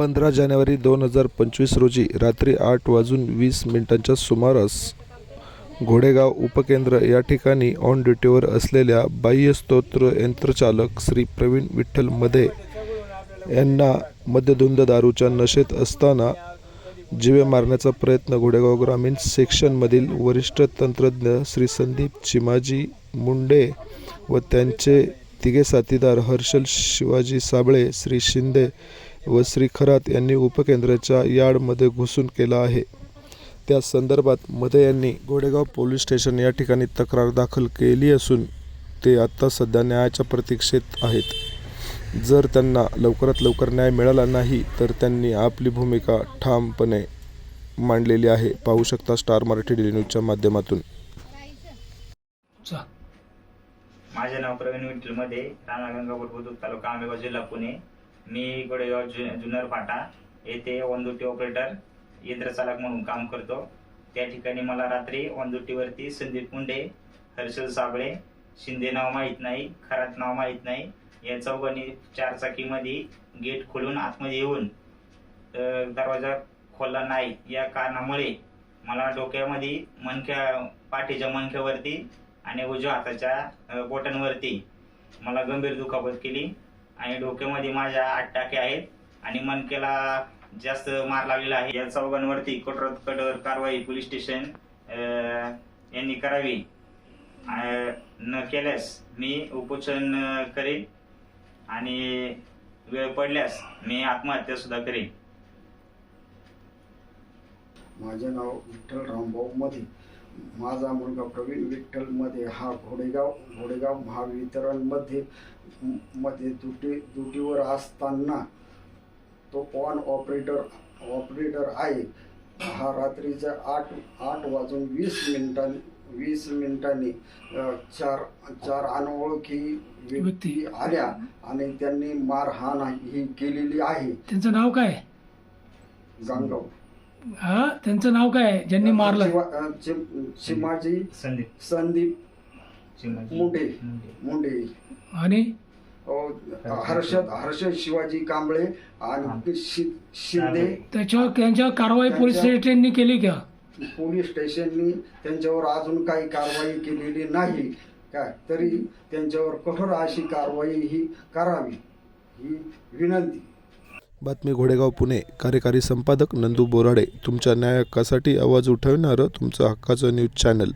पंधरा जानेवारी दोन हजार पंचवीस रोजी रात्री आठ वाजून वीस मिनिटांच्या सुमारास घोडेगाव उपकेंद्र या ठिकाणी ऑन ड्युटीवर असलेल्या बाह्यस्तोत्र यंत्रचालक श्री प्रवीण विठ्ठल मधे यांना मद्यधुंद दारूच्या नशेत असताना जीवे मारण्याचा प्रयत्न घोडेगाव ग्रामीण सेक्शनमधील वरिष्ठ तंत्रज्ञ श्री संदीप चिमाजी मुंडे व त्यांचे तिघे साथीदार हर्षल शिवाजी साबळे श्री शिंदे व श्री खरात यांनी उपकेंद्राच्या यार्डमध्ये घुसून केला आहे. त्या संदर्भात मध्ये यांनी घोडेगाव पोलीस स्टेशन या ठिकाणी तक्रार दाखल केली असून ते आत्ता सध्या न्यायाच्या प्रतीक्षेत आहेत. जर त्यांना लवकरात लवकर न्याय मिळाला नाही तर त्यांनी आपली भूमिका ठामपणे मांडलेली आहे. पाहू शकता स्टार मराठी डेली न्यूजच्या माध्यमातून. माझे नाव प्रवीण विठ्ठलमध्ये राणा गंगापूर बुद्रुक तालुका आंबेगाव जिल्हा पुणे. मी गोडेगाव जु जुन्नर फाटा. येथे वनदुटी ऑपरेटर यंत्रचालक म्हणून काम करतो. त्या ठिकाणी मला रात्री वनदुटीवरती संदीप मुंडे हर्षल साबळे शिंदे नाव माहीत नाही खरात नाव माहीत नाही. या चौघांनी चारचाकीमध्ये गेट खोलून आतमध्ये येऊन दरवाजा खोलला नाही. या कारणामुळे मला डोक्यामध्ये मनख्या पाठीच्या मनख्यावरती आणि उजव्या हाताच्या बोटांवरती मला गंभीर दुखापत केली. आणि डोक्यामध्ये माझ्या आठ टाके आहेत. आणि मनकेला जास्त मार लागलेला आहे. या चौघांवरती कठोरात कठोर कारवाई पोलीस स्टेशन यांनी करावी. न केल्यास मी उपोषण करेन. आणि वेळ पडल्यास मी आत्महत्या सुद्धा करेन. माझे नाव विठ्ठल रामभाऊ मध्ये माझा मुलगा प्रवीण विठ्ठलमध्ये हा घोडेगाव घोडेगाव महावितरणमध्ये मध्ये दुटी दुटीवर असताना तो ऑन ऑपरेटर ऑपरेटर आहे. हा रात्रीच्या आठ आठ वाजून वीस मिनिटांनी वीस मिनिटांनी चार चार अनोळखी व्यक्ती व्यक्ती. आल्या आणि त्यांनी मारहाण ही केलेली आहे. त्यांचं नाव काय? गांगाव. हा? त्यांचं नाव काय ज्यांनी मारलं? शिवा- अ, संदीप. संदीप चिमाजी मुंडे. मुंडे. मुंडे. आणि? अ, हर्षद हर्षद शिवाजी कांबळे आणि शि- शिंदे. त्याच्यावर त्यांच्यावर कारवाई पोलीस त्यांच्या- स्टेशननी केली का? पोलीस स्टेशननी त्यांच्यावर अजून काही कारवाई केलेली नाही. काय? तरी त्यांच्यावर कठोर अशी कारवाई ही करावी ही विनंती. बातमी घोडेगाव पुणे. कार्यकारी संपादक नंदू बोराडे तुमच्या न्याय हक्कासाठी आवाज उठवणारं तुमचं हक्काचं न्यूज चॅनल.